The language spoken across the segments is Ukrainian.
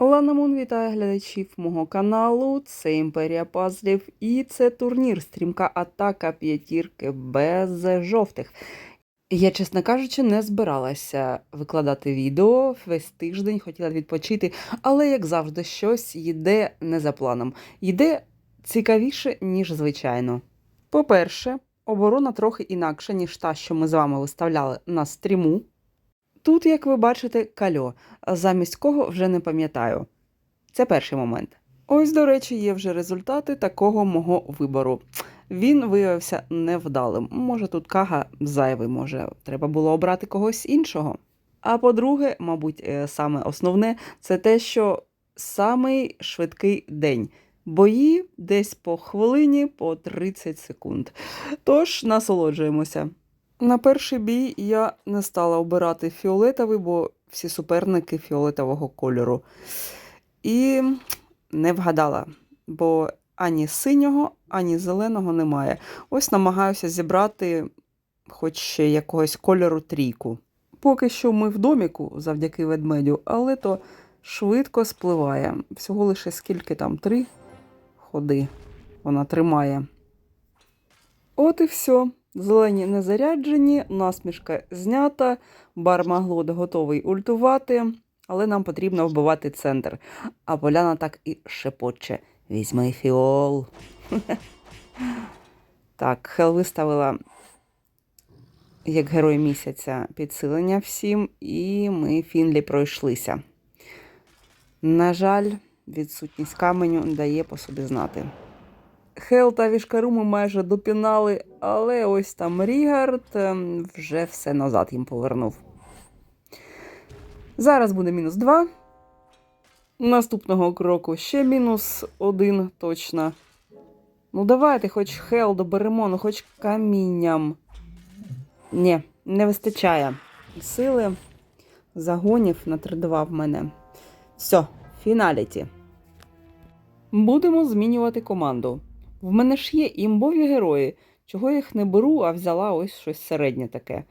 Лана Мун вітає глядачів мого каналу. Це Імперія Пазлів і це турнір стрімка атака п'ятірки без жовтих. Я, чесно кажучи, не збиралася викладати відео весь тиждень, хотіла відпочити, але, як завжди, щось йде не за планом. Йде цікавіше, ніж звичайно. По-перше, оборона трохи інакша, ніж та, що ми з вами виставляли на стріму. Тут, як ви бачите, кальо, замість кого вже не пам'ятаю. Це перший момент. Ось, до речі, є вже результати такого мого вибору. Він виявився невдалим. Може, тут кага зайвий, може, треба було обрати когось іншого. А по-друге, мабуть, е, саме основне це те, що самий швидкий день. Бої десь по хвилині по 30 секунд. Тож насолоджуємося. На перший бій я не стала обирати фіолетовий, бо всі суперники фіолетового кольору. І не вгадала, бо ані синього, ані зеленого немає. Ось намагаюся зібрати хоч ще якогось кольору трійку. Поки що ми в доміку завдяки ведмедю, але то швидко спливає. Всього лише скільки там три ходи вона тримає. От і все. Зелені не заряджені, насмішка знята, бармаглот готовий ультувати, але нам потрібно вбивати центр. А поляна так і шепоче. Візьми фіол. Так, Хел виставила як герой місяця підсилення всім, і ми Фінлі пройшлися. На жаль, відсутність каменю дає по собі знати. Хел та Вішкару ми майже допінали, але ось там Рігард ем, вже все назад їм повернув. Зараз буде мінус 2. Наступного кроку ще мінус 1 точно. Ну, давайте, хоч Хел доберемо, ну хоч камінням. Ні, не вистачає сили. Загонів на 3-2 в мене. Все, фіналіті. Будемо змінювати команду. В мене ж є імбові герої. Чого їх не беру, а взяла ось щось середнє таке.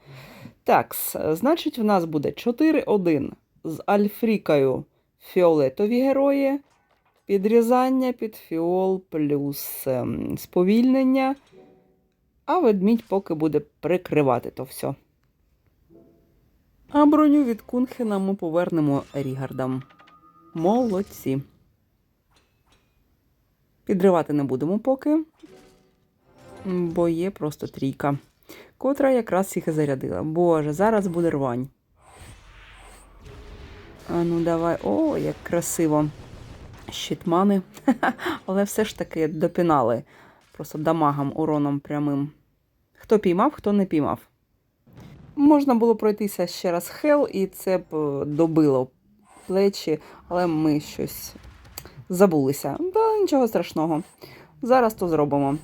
Так, значить, в нас буде 4-1 з Альфрікою фіолетові герої, підрізання під фіол плюс ем, сповільнення. А ведмідь поки буде прикривати то все. А броню від Кунхена ми повернемо Рігардам. Молодці. Підривати не будемо поки, бо є просто трійка, котра якраз їх і зарядила. Боже, зараз буде рвань. А ну давай. О, як красиво. Щитмани. Але все ж таки допінали. Просто дамагом, уроном прямим. Хто піймав, хто не піймав. Можна було пройтися ще раз хел, і це б добило плечі, але ми щось забулися. Та нічого страшного. Зараз то зробимо.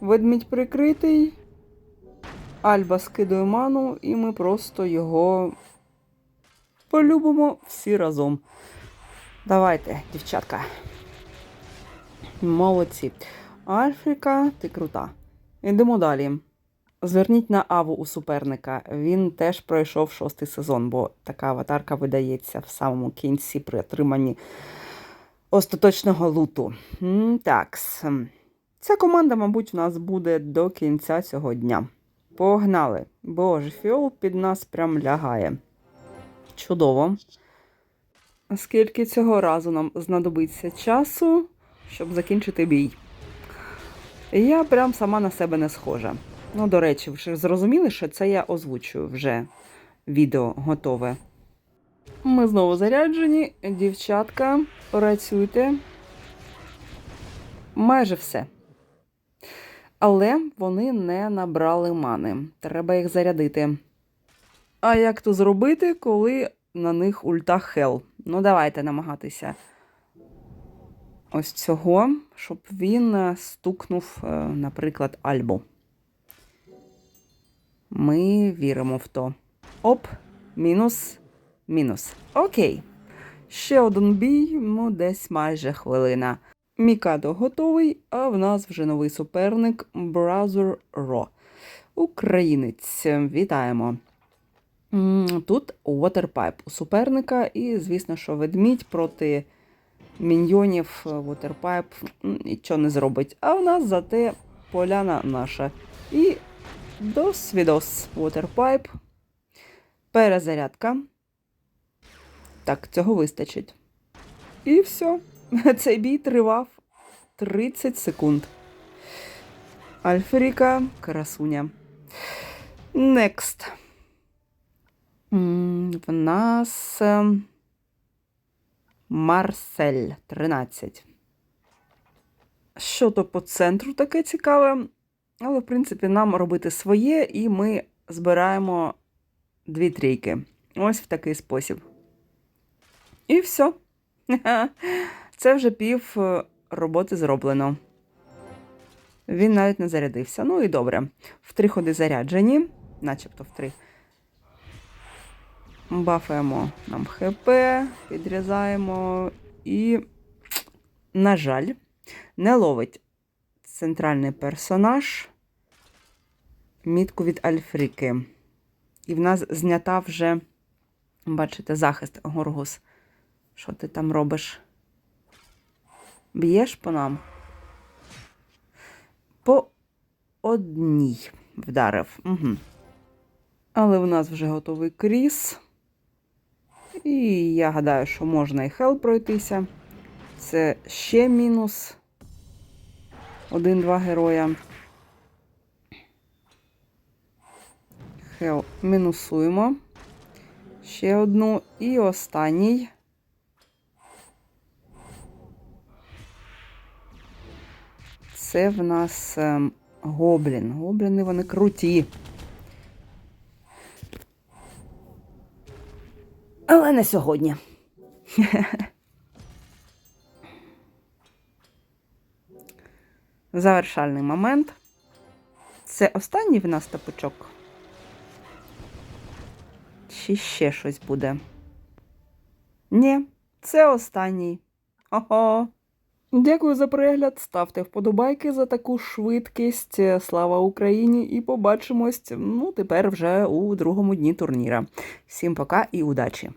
Ведмідь прикритий. Альба скидує ману, і ми просто його полюбимо всі разом. Давайте, дівчатка. Молодці. Альфріка, ти крута. Йдемо далі. Зверніть на Аву у суперника. Він теж пройшов шостий сезон, бо така аватарка видається в самому кінці при отриманні остаточного луту. Так. Ця команда, мабуть, у нас буде до кінця цього дня. Погнали. Боже, фіол під нас прям лягає. Чудово. Скільки цього разу нам знадобиться часу, щоб закінчити бій? Я прям сама на себе не схожа. Ну, до речі, ж зрозуміли, що це я озвучую вже відео готове. Ми знову заряджені. Дівчатка, працюйте. Майже все. Але вони не набрали мани. Треба їх зарядити. А як то зробити, коли на них ульта Хел? Ну, давайте намагатися. Ось цього, щоб він е, стукнув, е, наприклад, Альбу. Ми віримо в то. Оп, мінус, мінус. Окей. Ще один бій, ну десь майже хвилина. Мікадо готовий, а в нас вже новий суперник Brother Ро. Українець. Вітаємо. Тут Waterpipe у суперника, і, звісно, що ведмідь проти міньйонів е, Waterpipe нічого не зробить. А у нас зате поляна наша. І дос-відос Waterpipe. Перезарядка. Так, цього вистачить. І все. Цей бій тривав 30 секунд. Альфріка, красуня. Next. В нас ем, Марсель 13. Що то по центру таке цікаве, але, в принципі, нам робити своє, і ми збираємо дві трійки. Ось в такий спосіб. І все. Це вже пів е, роботи зроблено. Він навіть не зарядився. Ну і добре. В три ходи заряджені, начебто в три. Бафаємо нам ХП, підрізаємо і, на жаль, не ловить центральний персонаж мітку від Альфріки. І в нас знята вже, бачите, захист Горгус. Що ти там робиш? Б'єш по нам? По одній вдарив. Угу. Але в нас вже готовий кріс. І я гадаю, що можна і хел пройтися. Це ще мінус. Один-два героя. Хел мінусуємо. Ще одну. І останній. Це в нас ем, гоблін. Гобліни вони круті. Але не сьогодні. Завершальний момент. Це останній в нас тапочок. Чи ще щось буде? Ні, це останній. Ого. Дякую за перегляд. Ставте вподобайки за таку швидкість. Слава Україні! І побачимось ну, тепер вже у другому дні турніра. Всім пока і удачі!